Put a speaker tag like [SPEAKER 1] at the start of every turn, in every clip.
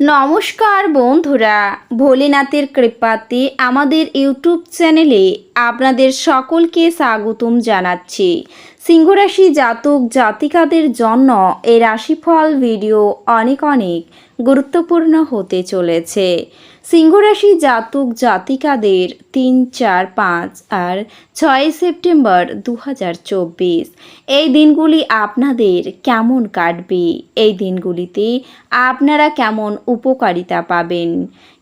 [SPEAKER 1] নমস্কার বন্ধুরা, ভোলেনাথের কৃপাতে আমাদের ইউটিউব চ্যানেলে আপনাদের সকলকে স্বাগতম জানাচ্ছি। সিংহরাশি জাতক জাতিকাদের জন্য এই রাশিফল ভিডিও অনেক অনেক গুরুত্বপূর্ণ হতে চলেছে। সিংহরাশি জাতক জাতিকাদের তিন, চার, পাঁচ আর ছয় সেপ্টেম্বর দু হাজার চব্বিশ। এই দিনগুলি আপনাদের কেমন কাটবে? এই দিনগুলিতে আপনারা কেমন উপকারিতা পাবেন?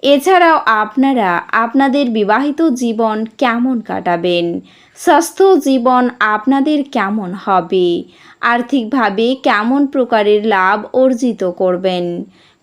[SPEAKER 1] এছাড়াও আপনারা আপনাদের বিবাহিত জীবন কেমন কাটাবেন? স্বাস্থ্য জীবন আপনাদের কেমন হবে? আর্থিকভাবে কেমন প্রকারের লাভ অর্জিত করবেন?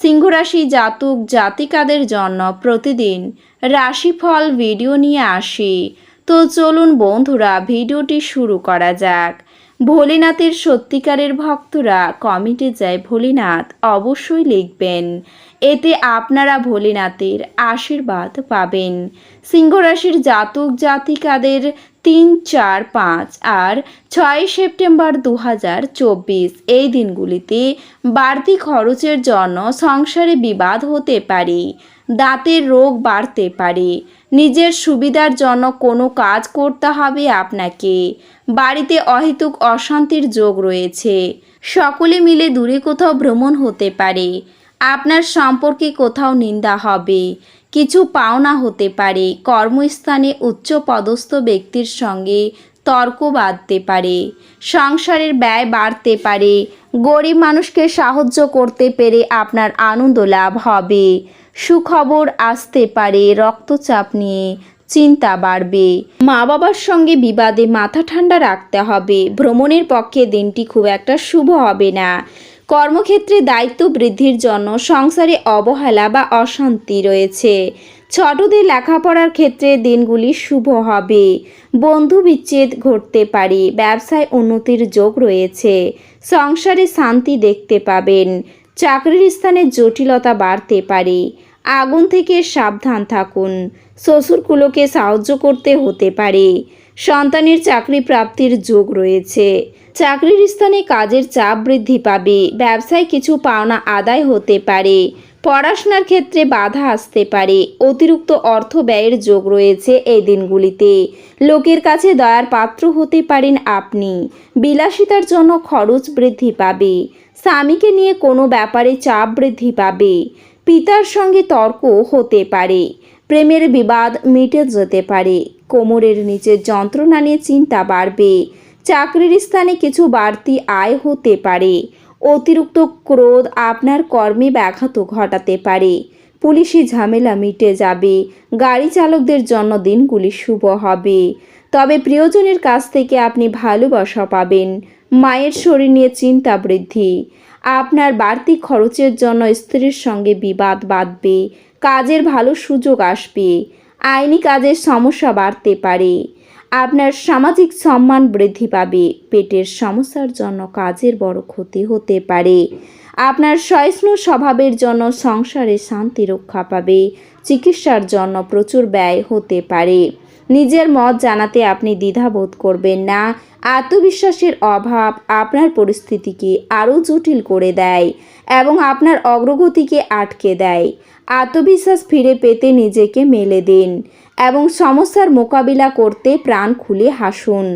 [SPEAKER 1] সিংহরাশি জাতক জাতিকাদের জন্য প্রতিদিন রাশিফল ভিডিও নিয়ে আসি। তো চলুন বন্ধুরা, ভিডিওটি শুরু করা যাক। ভোলেনাথের সত্যিকারের ভক্তরা কমেন্টে যায়, ভোলেনাথ, অবশ্যই লিখবেন। এতে আপনারা ভোলেনাথের আশীর্বাদ পাবেন। সিংহরাশির জাতক জাতিকাদের তিন, চার, পাঁচ আর ছয় সেপ্টেম্বর দু হাজার চব্বিশ এই দিনগুলিতে বাড়তি খরচের জন্য সংসারে বিবাদ হতে পারে, দাঁতের রোগ বাড়তে পারে নিজের সুবিধার জন্য কোনো কাজ করতে হবে আপনাকে। বাড়িতে অহেতুক অশান্তির যোগ রয়েছে। সকলে মিলে দূরে কোথাও ভ্রমণ হতে পারে। আপনার সম্পর্কে কোথাও নিন্দা হবে। কিছু পাওনা হতে পারে। কর্মস্থানে উচ্চ পদস্থ ব্যক্তির সঙ্গে তর্ক বাঁধতে পারে, সংসারের ব্যয় বাড়তে পারে, গরিব মানুষকে সাহায্য করতে পেরে আপনার আনন্দ লাভ হবে। সুখবর আসতে পারে, রক্তচাপ নিয়ে চিন্তা বাড়বে। মা বাবার সঙ্গে বিবাদে মাথা ঠান্ডা রাখতে হবে, ভ্রমণের পক্ষে দিনটি খুব একটা শুভ হবে না। কর্মক্ষেত্রে দায়িত্ব বৃদ্ধির জন্য সংসারে অবহেলা বা অশান্তি রয়েছে। ছোটদের লেখাপড়ার ক্ষেত্রে দিনগুলি শুভ হবে। বন্ধু বিচ্ছেদ ঘটতে পারে, ব্যবসায় উন্নতির যোগ রয়েছে, সংসারে শান্তি দেখতে পাবেন, চাকরির স্থানে জটিলতা বাড়তে পারে, আগুন থেকে সাবধান থাকুন, শ্বশুরকুলোকে সাহায্য করতে হতে পারে, সন্তানের চাকরি প্রাপ্তির যোগ রয়েছে, চাকরির স্থানে কাজের চাপ বৃদ্ধি পাবে, ব্যবসায় কিছু পাওনা আদায় হতে পারে পড়াশোনার ক্ষেত্রে বাধা আসতে পারে। অতিরিক্ত অর্থ ব্যয়ের যোগ রয়েছে এই দিনগুলিতে। লোকের কাছে দয়ার পাত্র হতে পারেন আপনি। বিলাসিতার জন্য খরচ বৃদ্ধি পাবে। স্বামীকে নিয়ে কোনো ব্যাপারে চাপ বৃদ্ধি পাবে। পিতার সঙ্গে তর্ক হতে পারে। প্রেমের বিবাদ মিটে যেতে পারে। কোমরের নিচে যন্ত্রণা নিয়ে চিন্তা বাড়বে। চাকরির স্থানে কিছু বাড়তি আয় হতে পারে। অতিরিক্ত ক্রোধ আপনার কর্মে ব্যাঘাত ঘটাতে পারে। পুলিশি ঝামেলা মিটে যাবে। গাড়ি চালকদের জন্য দিনগুলি শুভ হবে। তবে প্রিয়জনের কাছ থেকে আপনি ভালোবাসা পাবেন। মায়ের শরীর নিয়ে চিন্তা বৃদ্ধি। আপনার বাড়তি খরচের জন্য স্ত্রীর সঙ্গে বিবাদ বাঁধবে। কাজের ভালো সুযোগ আসবে। আইনি কাজের সমস্যা বাড়তে পারে। আপনার সামাজিক সম্মান বৃদ্ধি পাবে। পেটের সমস্যার জন্য কাজের বড় ক্ষতি হতে পারে। আপনার সহিষ্ণু স্বভাবের জন্য সংসারে শান্তি রক্ষা পাবে। চিকিৎসার জন্য প্রচুর ব্যয় হতে পারে। নিজের মত জানাতে আপনি দ্বিধাবোধ করবেন না। আত্মবিশ্বাসের অভাব আপনার পরিস্থিতিকে আরও জটিল করে দেয় এবং আপনার অগ্রগতিকে আটকে দেয়। আত্মবিশ্বাস ফিরে পেতে নিজেকে মেলে দিন এবং সমস্যার মোকাবিলা করতে প্রাণ খুলে হাসুন।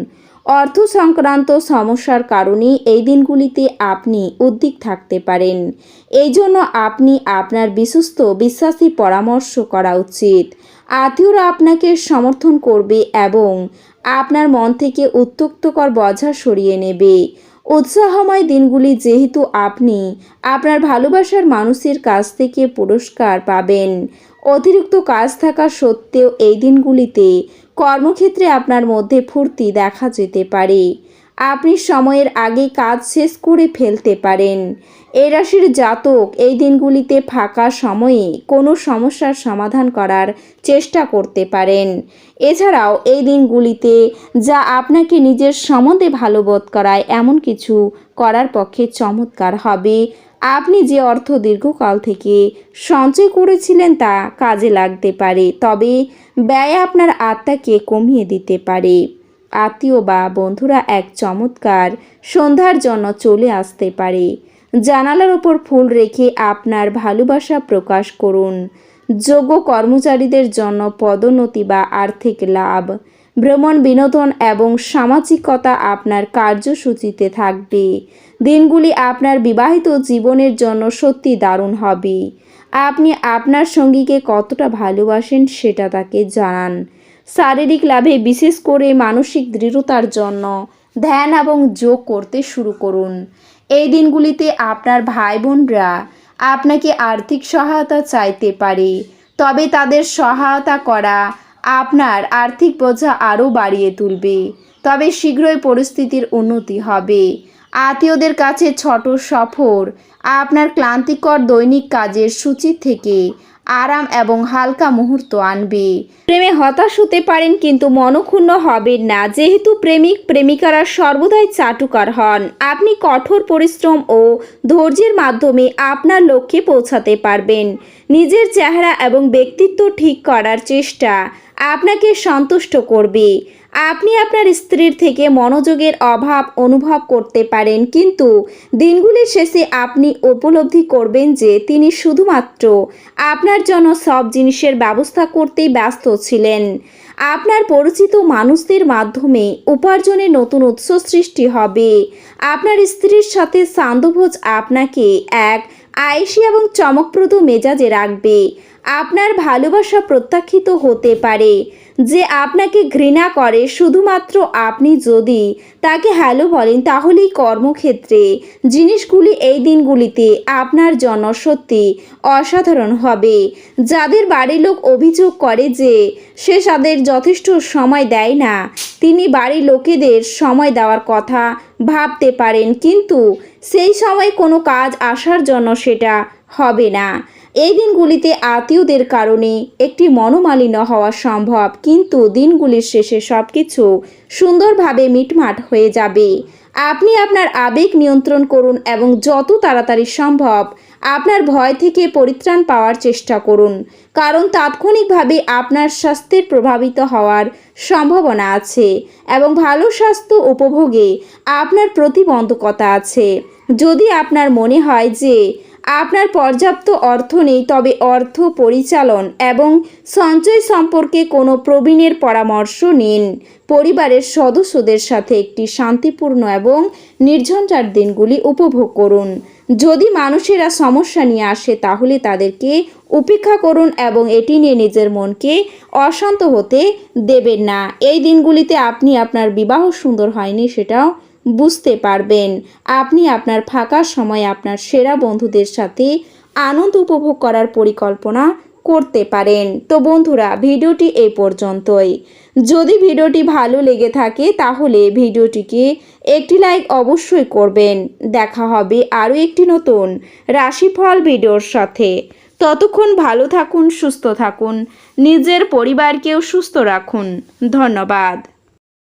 [SPEAKER 1] অর্থ সংক্রান্ত সমস্যার কারণে এই দিনগুলিতে আপনি উদ্বিগ থাকতে পারেন। এই জন্য আপনি আপনার বিশ্বস্ত বিশ্বাসী পরামর্শ করা উচিত। আত্মীয়রা আপনাকে সমর্থন করবে এবং আপনার মন থেকে উত্তক্তকর বোঝা সরিয়ে নেবে। উৎসাহময় দিনগুলি যেহেতু আপনি আপনার ভালোবাসার মানুষের কাছ থেকে পুরস্কার পাবেন। অতিরিক্ত কাজ থাকা সত্ত্বেও এই দিনগুলিতে কর্মক্ষেত্রে আপনার মধ্যে ফুর্তি দেখা যেতে পারে। আপনি সময়ের আগে কাজ শেষ করে ফেলতে পারেন। এই রাশির জাতক এই দিনগুলিতে ফাঁকা সময়ে কোনো সমস্যার সমাধান করার চেষ্টা করতে পারেন। এছাড়াও এই দিনগুলিতে যা আপনাকে নিজের সম্বন্ধে ভালো বোধ করায় এমন কিছু করার পক্ষে চমৎকার হবে। আপনি যে অর্থ দীর্ঘকাল থেকে সঞ্চয় করেছিলেন তা কাজে লাগতে পারে, তবে ব্যয় আপনার আত্মাকে কমিয়ে দিতে পারে। আত্মীয় বা বন্ধুরা এক চমৎকার সন্ধ্যার জন্য চলে আসতে পারে। জানালার ওপর ফুল রেখে আপনার ভালোবাসা প্রকাশ করুন। যোগ্য কর্মচারীদের জন্য পদোন্নতি বা আর্থিক লাভ, ভ্রমণ বিনোদন এবং সামাজিকতা আপনার কার্যসূচিতে থাকবে। দিনগুলি আপনার বিবাহিত জীবনের জন্য সত্যি দারুণ হবে। আপনি আপনার সঙ্গীকে কতটা ভালোবাসেন সেটা তাকে জানান। শারীরিক লাভে বিশেষ করে মানসিক দৃঢ়তার জন্য ধ্যান এবং যোগ করতে শুরু করুন। এই দিনগুলিতে আপনার ভাই বোনরা আপনাকে আর্থিক সহায়তা চাইতে পারে। তবে তাদের সহায়তা করা আপনার আর্থিক বোঝা আরও বাড়িয়ে তুলবে। তবে শীঘ্রই পরিস্থিতির উন্নতি হবে। আত্মীয়দের কাছে ছোট সফর আপনার ক্লান্তিকর দৈনিক কাজের সূচি থেকে আরাম এবং হালকা মুহূর্ত আনবে। প্রেমে হতাশ হতে পারেন কিন্তু মনক্ষুণ্ণ হবেন না। যেহেতু প্রেমিক প্রেমিকারা সর্বদাই চাটুকার হন। আপনি কঠোর পরিশ্রম ও ধৈর্যের মাধ্যমে আপনার লক্ষ্যে পৌঁছাতে পারবেন। নিজের চেহারা এবং ব্যক্তিত্ব ঠিক করার চেষ্টা। আপনাকে সন্তুষ্ট করবে। আপনি আপনার স্ত্রীর থেকে মনোযোগের অভাব অনুভব করতে পারেন, কিন্তু দিনগুলির শেষে আপনি উপলব্ধি করবেন যে তিনি শুধুমাত্র আপনার জন্য সব জিনিসের ব্যবস্থা করতেই ব্যস্ত ছিলেন। আপনার পরিচিত মানুষদের মাধ্যমে উপার্জনের নতুন উৎস সৃষ্টি হবে। আপনার স্ত্রীর সাথে সান্দভোজ আপনাকে এক আয়েসি এবং চমকপ্রদ মেজাজে রাখবে। আপনার ভালোবাসা প্রত্যাখ্যিত হতে পারে। যে আপনাকে ঘৃণা করে শুধুমাত্র আপনি যদি তাকে হ্যালো বলেন, তাহলেই কর্মক্ষেত্রে জিনিসগুলি এই দিনগুলিতে আপনার জন্য সত্যি অসাধারণ হবে। যাদের বাড়ির লোক অভিযোগ করে যে সে তাদের যথেষ্ট সময় দেয় না, তিনি বাড়ির লোকেদের সময় দেওয়ার কথা ভাবতে পারেন। কিন্তু সেই সময় কোনো কাজ আসার জন্য সেটা হবে না। এই দিনগুলিতে আত্মীয়দের কারণে একটি মনোমালিন্য হওয়া সম্ভব, কিন্তু দিনগুলির শেষে সব কিছু সুন্দরভাবে মিটমাট হয়ে যাবে। আপনি আপনার আবেগ নিয়ন্ত্রণ করুন এবং যত তাড়াতাড়ি সম্ভব আপনার ভয় থেকে পরিত্রাণ পাওয়ার চেষ্টা করুন, কারণ তাৎক্ষণিকভাবে আপনার স্বাস্থ্যের প্রভাবিত হওয়ার সম্ভাবনা আছে এবং ভালো স্বাস্থ্য উপভোগে আপনার প্রতিবন্ধকতা আছে। যদি আপনার মনে হয় যে আপনার পর্যাপ্ত অর্থ নেই, তবে অর্থ পরিচালন এবং সঞ্চয় সম্পর্কে কোনো প্রবীণের পরামর্শ নিন। পরিবারের সদস্যদের সাথে একটি শান্তিপূর্ণ এবং নির্ঝঞ্ঝাট দিনগুলি উপভোগ করুন। যদি মানুষেরা সমস্যা নিয়ে আসে, তাহলে তাদেরকে উপেক্ষা করুন এবং এটি নিয়ে নিজের মনকে অশান্ত হতে দেবেন না। এই দিনগুলিতে আপনি আপনার বিবাহ সুন্দর হয়নি, সেটাও বুঝতে পারবেন। আপনি আপনার ফাঁকা সময় আপনার সেরা বন্ধুদের সাথে আনন্দ উপভোগ করার পরিকল্পনা করতে পারেন। তো বন্ধুরা, ভিডিওটি এই পর্যন্তই। যদি ভিডিওটি ভালো লেগে থাকে, তাহলে ভিডিওটিকে একটি লাইক অবশ্যই করবেন। দেখা হবে আরও একটি নতুন রাশিফল ভিডিওর সাথে। ততক্ষণ ভালো থাকুন, সুস্থ থাকুন, নিজের পরিবারকেও সুস্থ রাখুন। ধন্যবাদ।